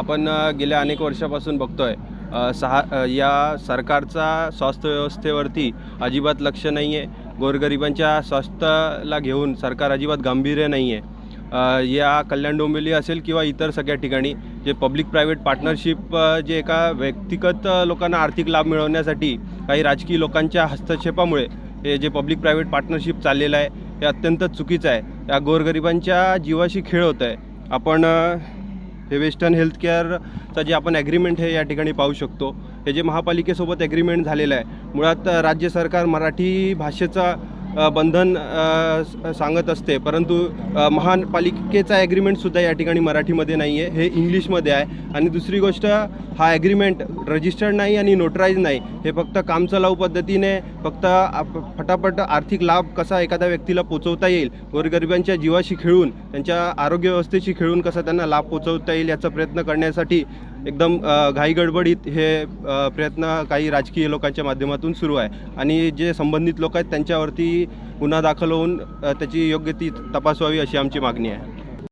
आपण गेल्या अनेक वर्षापासून बघतोय सहा या सरकारचा स्वास्थ्य व्यवस्थेवरती अजिबात लक्ष नाही आहे गोरगरिबांच्या स्वास्थ्याला घेऊन सरकार अजिबात गांभीर्य नाही आहे या कल्याण डोंबिवली असेल किंवा इतर सगळ्या ठिकाणी जे पब्लिक प्रायव्हेट पार्टनरशिप जे एका व्यक्तिगत लोकांना आर्थिक लाभ मिळवण्यासाठी काही राजकीय लोकांच्या हस्तक्षेपामुळे हे जे पब्लिक प्रायव्हेट पार्टनरशिप चाललेलं आहे हे अत्यंत चुकीचं आहे. या गोरगरिबांच्या जीवाशी खेळ होत आहे आपण हे वेस्टर्न हेल्थकेअरचं जे आपण ॲग्रीमेंट हे या ठिकाणी पाहू शकतो. हे जे महापालिकेसोबत ॲग्रीमेंट झालेलं आहे. मुळात राज्य सरकार मराठी भाषेचा बंधन सांगत असते. परंतु महापालिकेचा ॲग्रीमेंटसुद्धा या ठिकाणी मराठीमध्ये नाही आहे हे इंग्लिशमध्ये आहे. आणि दुसरी गोष्ट हा ॲग्रीमेंट रजिस्टर्ड नाही आणि नोटराईज नाही. हे फक्त कामचलाऊ पद्धतीने फक्त आप- फटाफट आर्थिक लाभ कसा एखाद्या व्यक्तीला पोचवता येईल गोरगरिबांच्या जीवाशी खेळून त्यांच्या आरोग्य व्यवस्थेशी खेळून कसा त्यांना लाभ पोचवता येईल याचा प्रयत्न करण्यासाठी एकदम घाईगडबडीत हे प्रयत्न काही राजकीय लोकांच्या माध्यमातून सुरू आहे. आणि जे संबंधित लोक आहेत त्यांच्यावरती गुन्हा दाखल होऊन त्याची योग्य ती तपास व्हावी अशी आमची मागणी आहे.